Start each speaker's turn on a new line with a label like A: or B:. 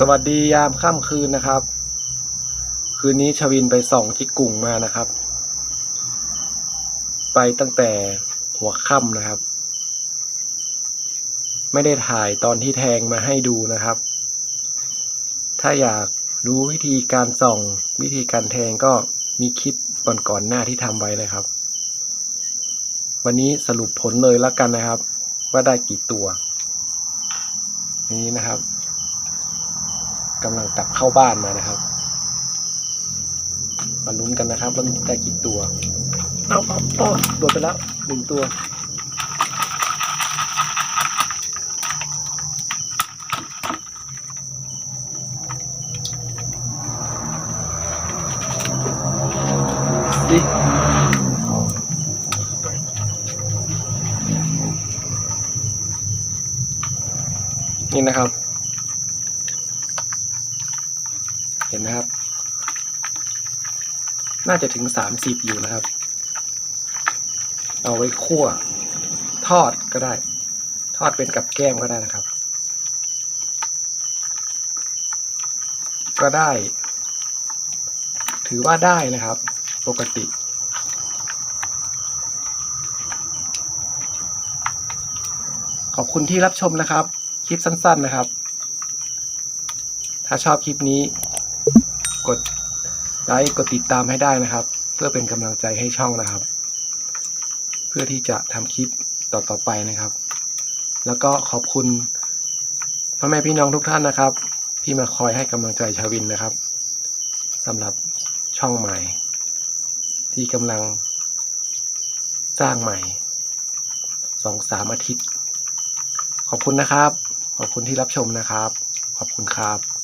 A: สวัสดียามค่ำคืนนะครับ คืนนี้ชวินไปส่องที่กุ่งมานะครับ ไปตั้งแต่หัวค่ำนะครับ ไม่ได้ถ่ายตอนที่แทงมาให้ดูนะครับ ถ้าอยากรู้วิธีการส่องวิธีการแทงก็มีคลิปก่อนๆหน้าที่ทำไว้เลยครับ วันนี้สรุปผลเลยแล้วกันนะครับ ว่าได้กี่ตัว นี้นะครับ กำลังกลับเข้าบ้านมานะครับมาลุ้นกันนะครับว่าได้กี่ตัว เอาเอาเอาโดนไปแล้วหนึ่งตัว ดินี่นะครับ เห็นนะครับ น่าจะถึงสามสิบอยู่นะครับ เอาไว้คั่ว ทอดก็ได้ ทอดเป็นกับแก้มก็ได้นะครับ ก็ได้ ถือว่าได้นะครับ ปกติขอบคุณที่รับชมนะครับ คลิปสั้น ๆนะครับ ถ้าชอบคลิปนี้ กดไลค์กดติดตามให้ได้นะครับ เพื่อเป็นกำลังใจให้ช่องนะครับ เพื่อที่จะทำคลิปต่อๆไปนะครับ แล้วก็ขอบคุณพ่อแม่พี่น้องทุกท่านนะครับ ที่มาคอยให้กำลังใจชาวินนะครับสำหรับช่องใหม่ ที่กำลังสร้างใหม่สองสามอาทิตย์ ขอบคุณนะครับ ขอบคุณที่รับชมนะครับ ขอบคุณครับ